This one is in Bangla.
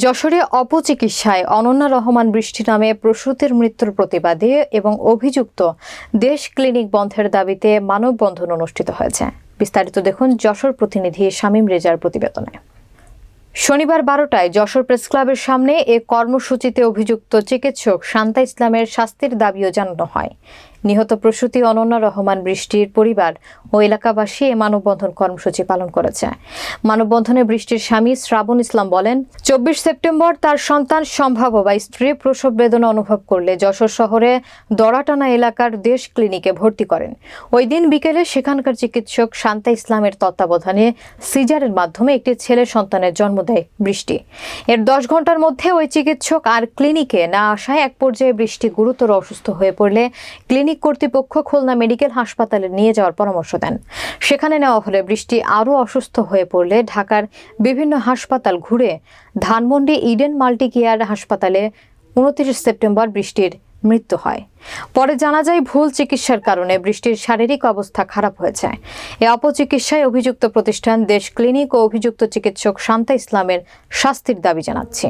যশোরে অপচিকিৎসায় অনন্যা রহমান বৃষ্টি নামে প্রসূতির মৃত্যুর প্রতিবাদে এবং অভিযুক্ত দেশ ক্লিনিক বন্ধের দাবিতে মানববন্ধন অনুষ্ঠিত হয়েছে। বিস্তারিত দেখুন যশোর প্রতিনিধি শামীম রেজার প্রতিবেদনে। শনিবার বারোটায় যশোর প্রেস ক্লাবের সামনে এ কর্মসূচিতে অভিযুক্ত চিকিৎসক শান্তা ইসলামের শাস্তির দাবিও জানানো হয়। নিহত প্রসূতি অনন্যা রহমান, বৃষ্টির পরিবার ও এলাকাবাসী এ মানববন্ধন কর্মসূচি পালন করেছে। মানববন্ধনে বৃষ্টির স্বামী শ্রাবণ ইসলাম বলেন, চব্বিশ সেপ্টেম্বর তার সন্তান সম্ভাব্য বা স্ত্রী প্রসব বেদনা অনুভব করলে যশোর শহরে দড়াটানা এলাকার দেশ ক্লিনিকে ভর্তি করেন। ওই দিন বিকেলে সেখানকার চিকিৎসক শান্তা ইসলামের তত্ত্বাবধানে সিজারের মাধ্যমে একটি ছেলে সন্তানের জন্ম দেয় বৃষ্টি। এর দশ ঘণ্টার মধ্যে ওই চিকিৎসক আর ক্লিনিকে না আসায় এক পর্যায়ে বৃষ্টি গুরুতর অসুস্থ হয়ে পড়লে ক্লিনিক কর্তৃপক্ষ খুলনা মেডিকেল হাসপাতালে নিয়ে যাওয়ার পরামর্শ দেন। সেখানে নেওয়া হলে বৃষ্টি আরও অসুস্থ হয়ে পড়লে ঢাকার বিভিন্ন হাসপাতাল ঘুরে ধানমন্ডি ইডেন মাল্টি কেয়ার হাসপাতালে উনত্রিশ সেপ্টেম্বর বৃষ্টির মৃত্যু হয়। পরে জানা যায়, ভুল চিকিৎসার কারণে বৃষ্টির শারীরিক অবস্থা খারাপ হয়ে যায়। এ অপচিকিৎসায় অভিযুক্ত প্রতিষ্ঠান দেশ ক্লিনিক ও অভিযুক্ত চিকিৎসক শান্তা ইসলামের শাস্তির দাবি জানাচ্ছে।